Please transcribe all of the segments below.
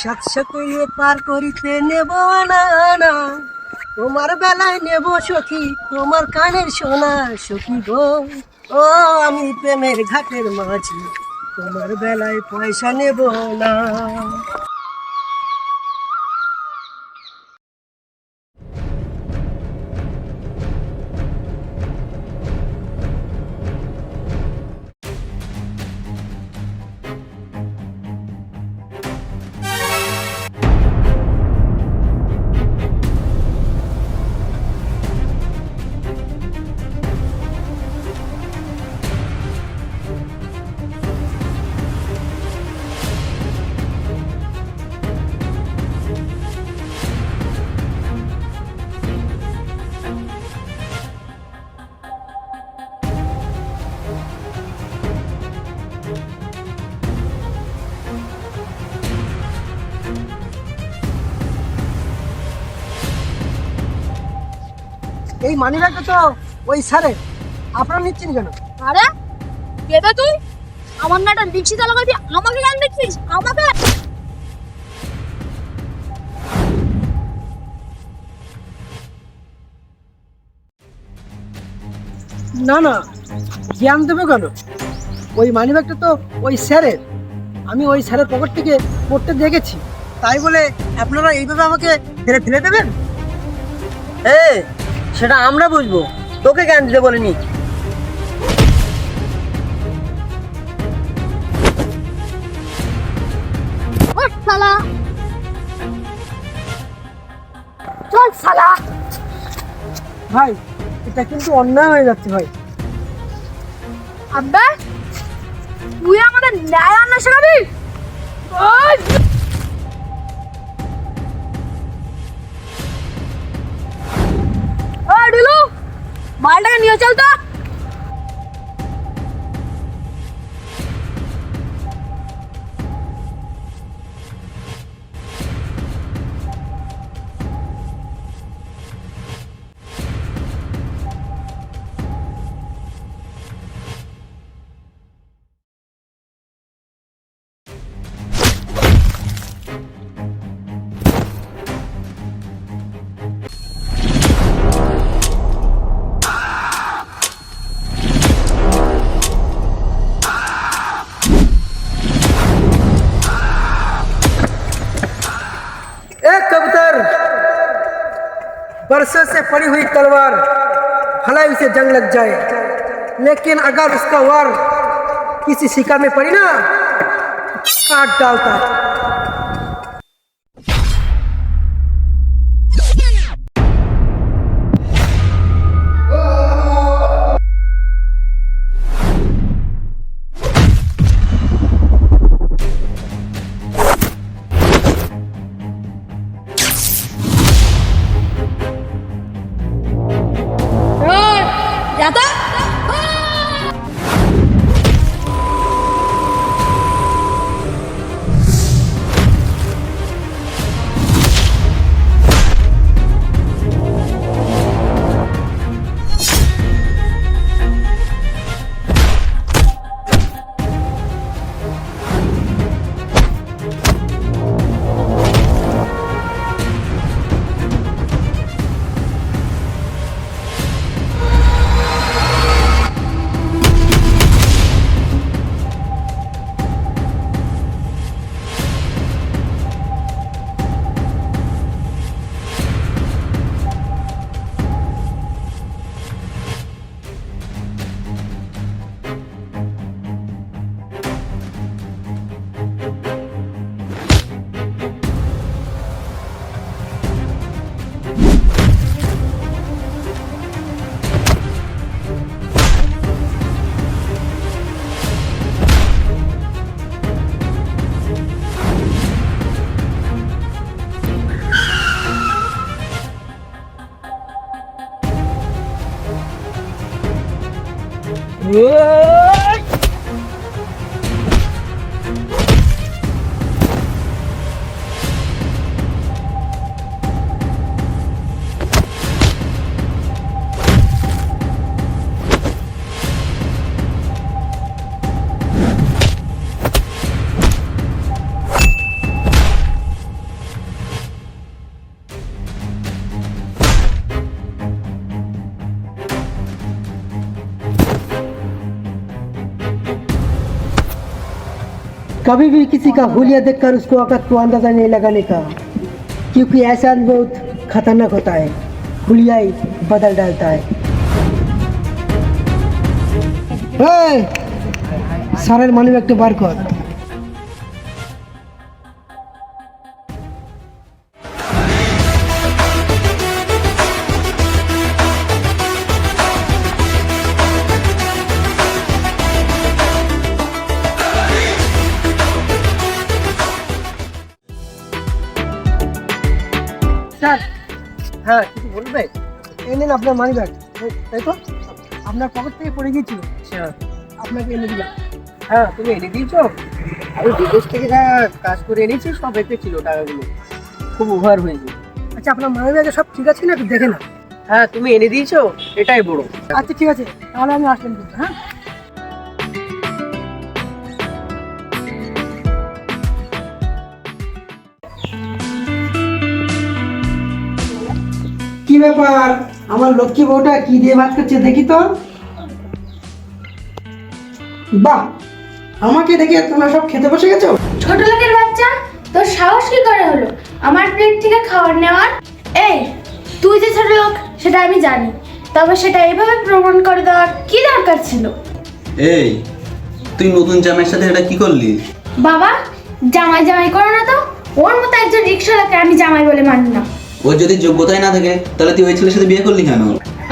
সাত সকলে পার করিতে নেব না না। তোমার বেলায় নেব সখী, তোমার কানের সোনা সখী গো। ও, আমি প্রেমের ঘাটের মাঝি, তোমার বেলায় পয়সা নেব না। এই মানি ব্যাগটা তো ওই স্যারে আপনারা নিচ্ছেন কেন? আরে কেবে তুই? আমার না একটা রিক্সি চালক আছে আমাকে গান দেখছিস? আমাকে না না জ্ঞান দেবে কেন? ওই মানি ব্যাগটা তো ওই স্যারের। আমি ওই স্যারের পকেট থেকে পড়তে দেখেছি। তাই বলে আপনারা এইভাবে আমাকে ফেলে ফেলে দেবেন? এ সেটা আমরা বুঝব। তোকে জ্ঞান দিতে বলিনি। শালা। চল শালা। ভাই এটা কিন্তু অন্যায় হয়ে যাচ্ছে ভাই। আব্বা তুই আমাদের ন্যায় আন্না শেখাবি? মালটাকে নিয়ে চল তো बरसों से पड़ी हुई तलवार, भलाई उसे जंग लग जाए। लेकिन अगर उसका वार किसी शिकार में पड़ी ना, काट डालता। कभी भी किसी का हुलिया देखकर उसको औकात को अंदाजा नहीं लगाने का क्योंकि ऐसा बहुत खतरनाक होता है हुलिया ही बदल डालता है এই, স্যারের মানি একটা বার কর আপনার মানি ব্যাগ তাই তো? আপনার পকেট থেকে পড়ে গিয়েছিল? আপনাকে এনে দিলাম। হ্যাঁ তুমি এনে দিয়েছ? আমি বিদেশ থেকে যা কাজ করে এনেছি সব এতে ছিল টাকাগুলো। খুব ওভার হয়েছে। আচ্ছা আপনার মানি ব্যাগে সব ঠিক আছে না একটু দেখে না হ্যাঁ তুমি এনে দিয়েছ? এটাই বড়। আচ্ছা ঠিক আছে। তাহলে আমি আসলাম কিন্তু, হ্যাঁ? কি ব্যাপার? আমার লক্ষ্মী বউটা কি দিয়ে ভাত করছে দেখি তো। বাহ আমাকে দেখে তোমরা সব খেতে বসে গেছো? ছোট লোকের বাচ্চা তোর সাহস কি করে হলো? আমার প্লেট থেকে খাবার নেওয়ার? এই তুই যে ছোট লোক সেটা আমি জানি। তবে সেটা এভাবে প্রমাণ করে দেওয়ার কি দরকার ছিল? এই তুই নতুন জামাইয়ের সাথে এটা কি করলি? বাবা জামাই জামাই করো না তো। ওর মতো একজন রিক্সাওয়ালাকে আমি জামাই বলে মানি না। ওর যদি যোগ্যতাই না থাকে তাহলে তুই ওই ছেলের সাথে বিয়ে করলি কেন?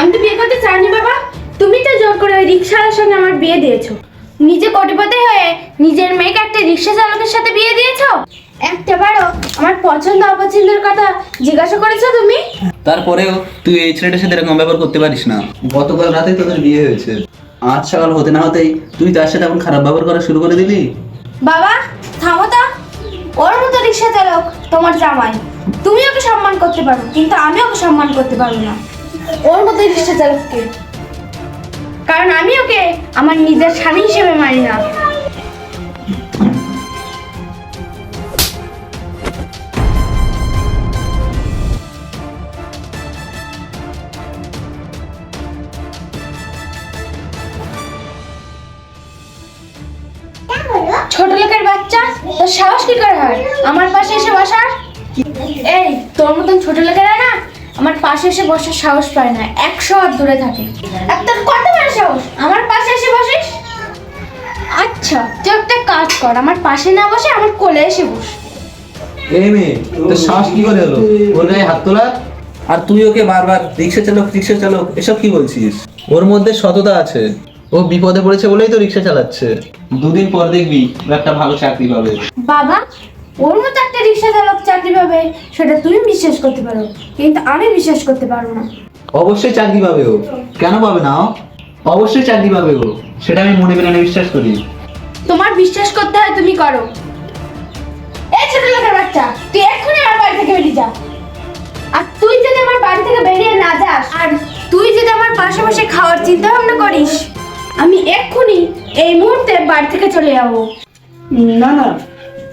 আমি তো বিয়ে করতে চাইনি বাবা। তুমি তো জোর করে ওই রিক্সাওয়ালার সঙ্গে আমার বিয়ে দিয়েছ। নিজে কোটিপতি হয়ে নিজের মেয়েকে একটা রিক্সা চালকের সাথে বিয়ে দিয়েছ? একটা বারো আমার পছন্দ অপছন্দের কথা জিজ্ঞাসা করেছ তুমি? তারপরেও তুই এই ছেলেটার সাথে এরকম ব্যবহার করতে পারিস না। গতকাল রাতে তোদের বিয়ে হয়েছে। আজ সকাল হতে না হতেই তুই তার সাথে এখন খারাপ ব্যবহার করা শুরু করে দিলি? বাবা থামো তো। ওর মতো রিক্সা চালক। তোমার জামাই। তুমি ওকে সম্মান করতে পারো, কিন্তু আমি ওকে সম্মান করতে পারব না। ওর মতো কারণ আমি ওকে আমার নিজের স্বামী হিসেবে মানি না। সাহস কি করে হয়? আমার পাশে এসে বসার? এই, তোর মতন ছোট লোকেরা না, আমার পাশে এসে বসার সাহস পায় না, একশো হাত দূরে থাকে। কত সাহস? আমার পাশে এসে বসিস? আচ্ছা তুই একটা কাজ কর, আমার পাশে না বসে আমার কোলে এসে বস। এই মেয়ে, তোর সাহস কি করে হলো? ওর গায়ে হাত তোলা আর তুই ওকে বারবার রিক্সা চালক রিক্সা চালক, এসব কি বলছিস? ওর মধ্যে সততা আছে। ও বিপদে পড়েছে বলেই তো রিক্সা চালাচ্ছে। দুদিন পর দেখবি ও একটা ভালো চাকরি পাবে। বাবা ওর মতো একটা রিক্সা চালক চাকরি পাবে সেটা তুমি বিশ্বাস করতে পারো কিন্তু আমি বিশ্বাস করতে পারব না। অবশ্যই চাকরি পাবে ও। কেন পাবে না ও? অবশ্যই চাকরি পাবে ও। সেটা আমি মনে প্রাণে বিশ্বাস করি। তোমার বিশ্বাস করতে হয় তুমি করো। এই ছোট লোকের বাচ্চা তুই এক্ষুনি আমার বাড়ি থেকে বেরিয়ে যা। আর তুই যদি আমার বাড়ি থেকে বেরিয়ে না যাস আর তুই যদি আমার পাশে বসে খাওয়ার চিন্তা ভাবনা করিস আমি এক্ষুনি এই মুহূর্তে বাড়ি থেকে চলে যাব। না না,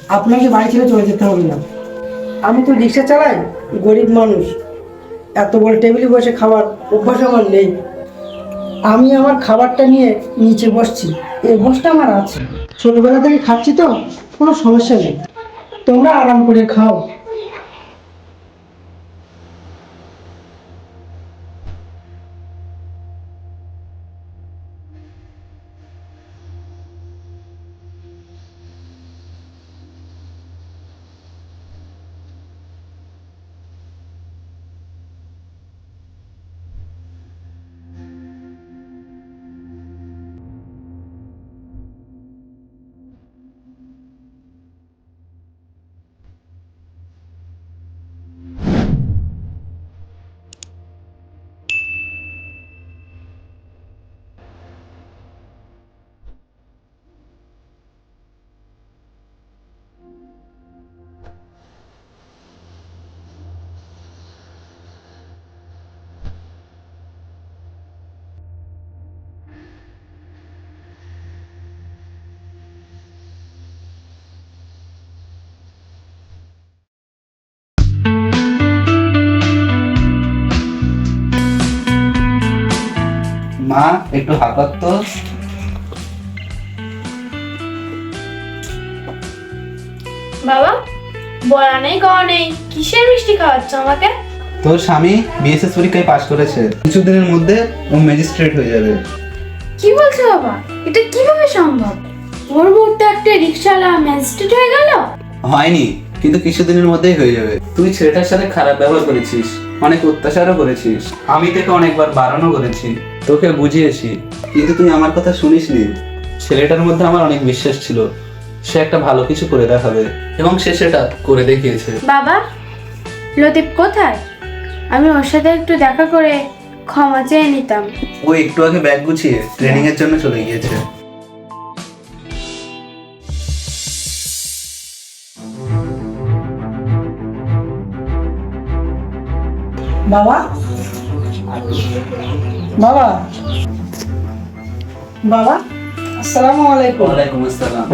আপনাকে বাড়ি ছেড়ে চলে যেতে হবে না। আমি তো রিক্সা চালাই, গরিব মানুষ। এত বড় টেবিলে বসে খাবার অভ্যাস আমার নেই। আমি আমার খাবারটা নিয়ে নিচে বসছি, এই অভ্যাসটা আমার আছে। ছোটবেলা থেকে খাচ্ছি তো, কোনো সমস্যা নেই। তোমরা আরাম করে খাও। মা একটু হাঁপাত তো। বাবা বলা নেই নেই। কিসের মিষ্টি খাওয়াচ্ছ আমাকে? তোর স্বামী বিএসএস পরীক্ষায় পাশ করেছে। কিছুদিনের মধ্যে ও ম্যাজিস্ট্রেট হয়ে যাবে। কি বলছো বাবা? এটা কীভাবে সম্ভব? ওর তো একটা রিক্সাওয়ালা ম্যাজিস্ট্রেট হয়ে গেল? হয়নি কিন্তু কিছুদিনের মধ্যেই হয়ে যাবে। তুই ছেলেটার সাথে খারাপ ব্যবহার করেছিস। অনেক অত্যাচারও করেছিস আমি তোকে অনেকবার বারণও করেছি। তোকে বুঝিয়েছি। কিন্তু তুই আমার কথা শুনিসনি। ছেলেটার মধ্যে আমার অনেক বিশ্বাস ছিল। সে একটা ভালো কিছু করে দেখাবে এবং সে সেটা করে দেখিয়েছে। বাবা লতিফ কোথায়? আমি ওর সাথে একটু দেখা করে ক্ষমা চেয়ে নিতাম। ও একটু আগে ব্যাগ গুছিয়ে ট্রেনিং এর জন্য চলে গিয়েছে। বাবা? বাবা? বাবা? আসসালামু আলাইকুম। ওয়ালাইকুম আসসালাম।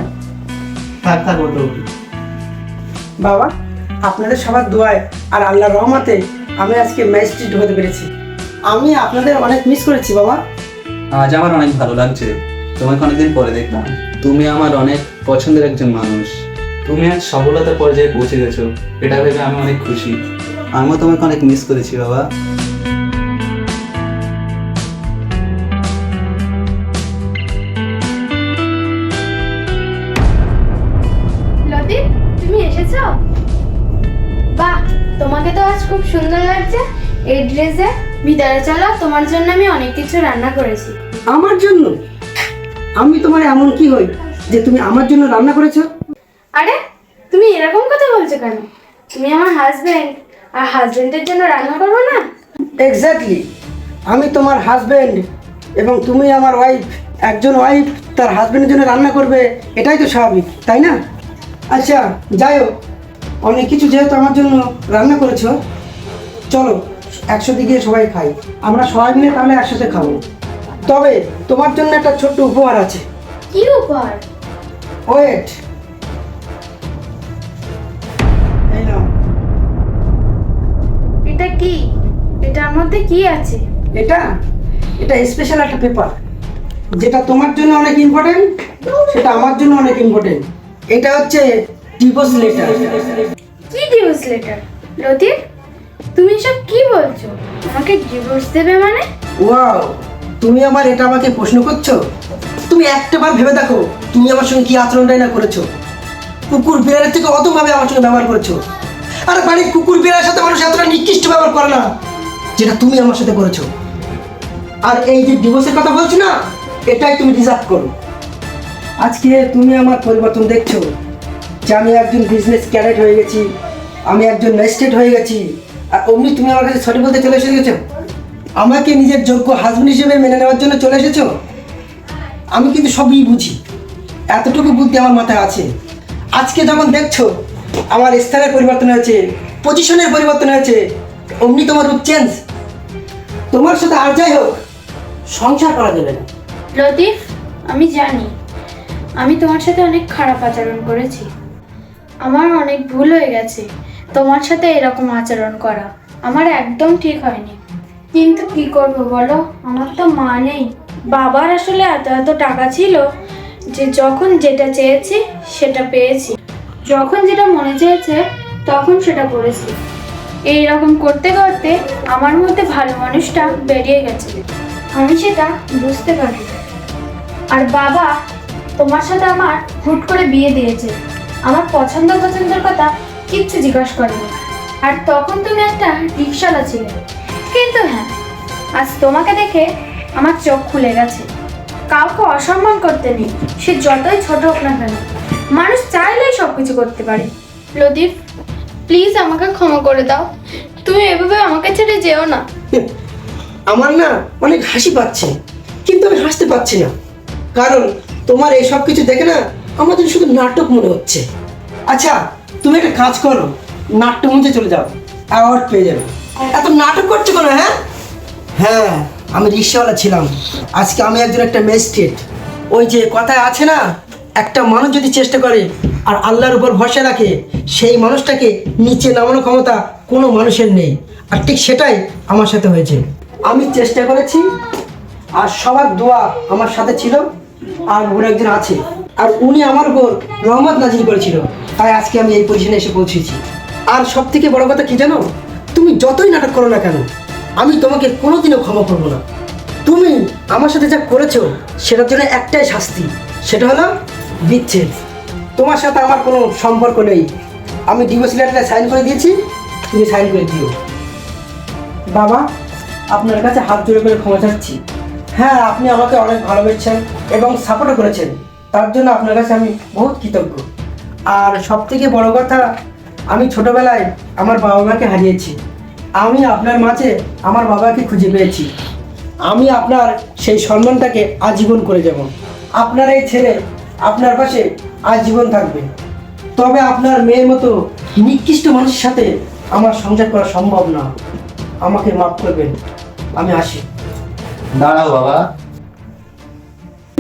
থাক থাক বাবা আপনাদের সবার দোয়ায় আর আল্লাহর রহমতে আমি আজকে ম্যাজিস্ট্রেট হতে পেরেছি। আমি আপনাদের অনেক মিস করেছি বাবা। আজ আমার অনেক ভালো লাগছে। তোমাকে অনেকদিন পরে দেখলাম। তুমি আমার অনেক পছন্দের একজন মানুষ। তুমি আজ সফলতার পর্যায়ে পৌঁছে গেছো। এটা ভেবে আমি অনেক খুশি। আমিও তোমাকে অনেক মিস করেছি বাবা। লতিফ তুমি এসেছ? বাহ তোমাকে তো আজ খুব সুন্দর লাগছে। এই ড্রেসে ভিতরে চলো তোমার জন্য আমি অনেক কিছু রান্না করেছি। আমার জন্য? আমি তোমার এমন কি হই যে তুমি আমার জন্য রান্না করেছ? আরে তুমি এরকম কথা বলছো কেন? তুমি আমার হাজবেন্ড আর হাজবেন্ডের জন্য রান্না করব না? এক্স্যাক্টলি আমি তোমার হাজবেন্ড এবং তুমি আমার ওয়াইফ একজন ওয়াইফ তার হাজবেন্ডের জন্য রান্না করবে এটাই তো স্বাভাবিক তাই না? আচ্ছা যাই হোক অনেক কিছু যেহেতু আমার জন্য রান্না করেছ চলো একসাথে গিয়ে সবাই খাই। আমরা সবাই মিলে তাহলে একসাথে খাব। তবে তোমার জন্য একটা ছোট্ট উপহার আছে। কি উপহার? ওয়েট কি? এটার মধ্যে কি আছে? এটা? এটা স্পেশাল একটা পেপার যেটা তোমার জন্য অনেক ইম্পর্টেন্ট সেটা আমার জন্য অনেক ইম্পর্টেন্ট এটা হচ্ছে ডিভোর্স লেটার কি ডিভোর্স লেটার লতিফ তুমি সব কি বলছো? আমাকে ডিভোর্স দেবে মানে? ওয়াও তুমি আমার এটা আমাকে প্রশ্ন করছ? তুমি একটাবার ভেবে দেখো তুমি আমার সঙ্গে কি আচরণটাই না করেছ। কুকুর বিড়ালের থেকে অতভাবে আমার সঙ্গে ব্যবহার করেছ। আর বাড়ির কুকুর বিড়ালের সাথে মানুষ এতটা নিকৃষ্ট ব্যবহার করে না, যেটা তুমি আমার সাথে করেছ। আর এই যে ডিভোর্সের কথা বলছো না, এটাই তুমি ডিজার্ভ করো। আজকে তুমি আমার পরিবর্তন দেখছ যে আমি একজন বিজনেস ক্যাডেট হয়ে গেছি, আমি একজন ম্যাজিস্ট্রেট হয়ে গেছি, আর অমনি তুমি আমার কাছে সরি বলতে চলে এসে গেছো আমাকে নিজের যোগ্য হাজবেন্ড হিসেবে মেনে নেওয়ার জন্য চলে এসেছ? আমি কিন্তু সবই বুঝি। এতটুকু বুদ্ধি আমার মাথায় আছে। আজকে যখন দেখছ আমার স্থানের পরিবর্তন হয়েছে পজিশনের পরিবর্তন হয়েছে, অমনি তোমার রূপ চেঞ্জ তোমার সাথে আর যাই হোক, সংসার করা যাবে লতিফ, আমি জানি, আমি তোমার সাথে অনেক খারাপ আচরণ করেছি। আমার অনেক ভুল হয়ে গেছে, তোমার সাথে এরকম আচরণ করা আমার একদম ঠিক হয়নি। কিন্তু কি করব বলো? আমার তো মা নেই। বাবার আসলে এত এত টাকা ছিল যে যখন যেটা চেয়েছি, সেটা পেয়েছি। যখন যেটা মনে চেয়েছে, তখন সেটা করেছি। এই রকম করতে করতে আমার মধ্যে ভালো মানুষটা বেরিয়ে গেছে। আমি সেটা বুঝতে পারি। আর বাবা তোমার সাথে আমার হুট করে বিয়ে দিয়েছে। আমার পছন্দ পছন্দের কথা কিচ্ছু জিজ্ঞাসা করেনি আর তখন তুমি একটা রিক্সালা ছিলে। কিন্তু হ্যাঁ আজ তোমাকে দেখে আমার চোখ খুলে গেছে। কাউকে অসম্মান করতে নেই। সে যতই ছোট হোক না কেন মানুষ চাইলেই সব কিছু করতে পারে। লতিফ প্লিজ আমাকে ক্ষমা করে দাও। তুমি এভাবে আমাকে ছেড়ে যেও না। আমার না অনেক হাসি পাচ্ছে কিন্তু আমি হাসতে পারছি না। কারণ তোমার এই সব কিছু দেখে না আমার যেন শুধু নাটক মনে হচ্ছে। আচ্ছা তুমি একটা কাজ করো নাট্য মঞ্চে চলে যাও অ্যাওয়ার্ড পেয়ে যাবে। এত নাটক করছ কেন হ্যাঁ? হ্যাঁ আমি রিক্সাওয়ালা ছিলাম। আজকে আমি একজন একটা ম্যাজিস্ট্রেট ওই যে কথায় আছে না একটা মানুষ যদি চেষ্টা করে আর আল্লাহর উপর ভরসা রাখে, সেই মানুষটাকে নিচে নামানোর ক্ষমতা কোনো মানুষের নেই। আর ঠিক সেটাই আমার সাথে হয়েছে। আমি চেষ্টা করেছি, আর সবার দোয়া আমার সাথে ছিল, আর ওর একজন আছে। আর উনি আমার উপর রহমত নাজিল করেছিল। তাই আজকে আমি এই পজিশনে এসে পৌঁছেছি। আর সব থেকে বড় কথা কি জানো? তুমি যতই নাটক করো না কেন, আমি তোমাকে কোনোদিনও ক্ষমা করব না। তুমি আমার সাথে যা করেছ, সেটার জন্য একটাই শাস্তি। সেটা হলো বিচ্ছেদ। তোমার সাথে আমার কোনো সম্পর্ক নেই। আমি ডিভোর্স লেটারে সাইন করে দিয়েছি তুমি সাইন করে দিও। বাবা আপনার কাছে হাত জোড়ে করে ক্ষমা চাচ্ছি। হ্যাঁ আপনি আমাকে অনেক ভালোবেসেছেন এবং সাপোর্টও করেছেন। তার জন্য আপনার কাছে আমি বহুত কৃতজ্ঞ। আর সবথেকে বড় কথা আমি ছোটবেলায় আমার বাবা মাকে হারিয়েছি। আমি আপনার মাঝে আমার বাবাকে খুঁজে পেয়েছি। আমি আপনার সেই সম্মানটাকে আজীবন করে যাব। আপনার এই ছেলে আপনার পাশে আজীবন থাকবে। তবে আপনার মেয়ের মতো নিকৃষ্ট মানুষের সাথে আমার সংসার করা সম্ভব না। আমাকে মাফ করবেন। আমি আসি। দাঁড়াও বাবা।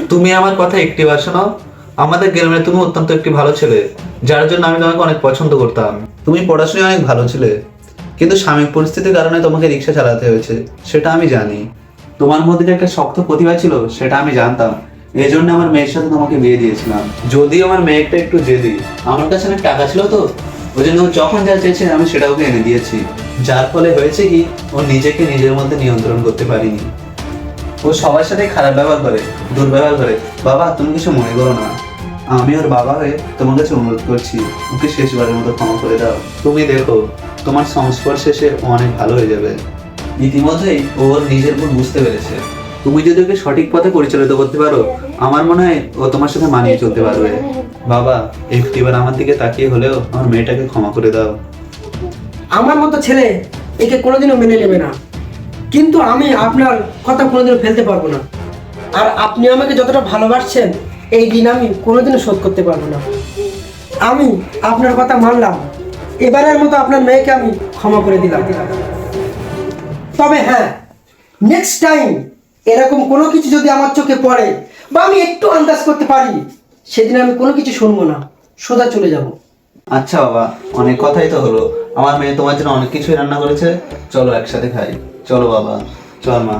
তুমি আমার কথা একটিবার শোনো। আমাদের গ্রামে তুমি অত্যন্ত একটি ভালো ছেলে, যার জন্য আমি তোমাকে অনেক পছন্দ করতাম। তুমি পড়াশোনায় অনেক ভালো ছিলে, কিন্তু সাময়িক পরিস্থিতির কারণে তোমাকে রিক্সা চালাতে হয়েছে, সেটা আমি জানি। তোমার মধ্যে যে একটা শক্ত প্রতিভা ছিল, সেটা আমি জানতাম। এই জন্য আমার মেয়ের সাথে তোমাকে বিয়ে দিয়েছিলাম। যদিও আমার মেয়েটা একটু জেদি। আমার কাছে অনেক টাকা ছিল তো। ওই জন্য যখন যা চেয়েছে, আমি সেটা ওকে এনে দিয়েছি। যার ফলে হয়েছে কি, ও নিজেকে নিজের মধ্যে নিয়ন্ত্রণ করতে পারিনি। ও সবার সাথে খারাপ ব্যবহার করে, দুর্ব্যবহার করে। বাবা, তুমি কিছু মনে করো না। আমি ওর বাবা হয়ে তোমার কাছে অনুরোধ করছি, ওকে শেষবারের মতো ক্ষমা করে দাও। তুমি দেখো, তোমার সংস্পর্শে ও অনেক ভালো হয়ে যাবে। ইতিমধ্যেই ওর নিজের ভুল বুঝতে পেরেছে। তুমি যদি ওকে সঠিক পথে পরিচালিত করতে পারো, আমার মনে হয় ও তোমার সাথে মানিয়ে চলতে পারবে। বাবা একটিবার আমার দিকে তাকিয়ে হলেও আমার মেয়েটাকে ক্ষমা করে দাও। আমার মতো ছেলে একে কোনোদিনও মেনে নেবে না। কিন্তু আমি আপনার কথা কোনোদিনও ফেলতে পারব না। আর আপনি আমাকে যতটা ভালোবাসছেন, এই দিন আমি কোনোদিনও শোধ করতে পারব না। আমি আপনার কথা মানলাম। এবারের মতো আপনার মেয়েকে আমি ক্ষমা করে দিলাম। তবে হ্যাঁ নেক্সট টাইম এরকম কোনো কিছু যদি আমার চোখে পড়ে বা আমি একটু আন্দাজ করতে পারি, সেদিন আমি কোনো কিছু শুনব না, সোজা চলে যাব। আচ্ছা বাবা, অনেক কথাই তো হলো। আমার মেয়ে তোমার জন্য অনেক কিছুই রান্না করেছে। চলো একসাথে খাই। চলো বাবা, চল মা।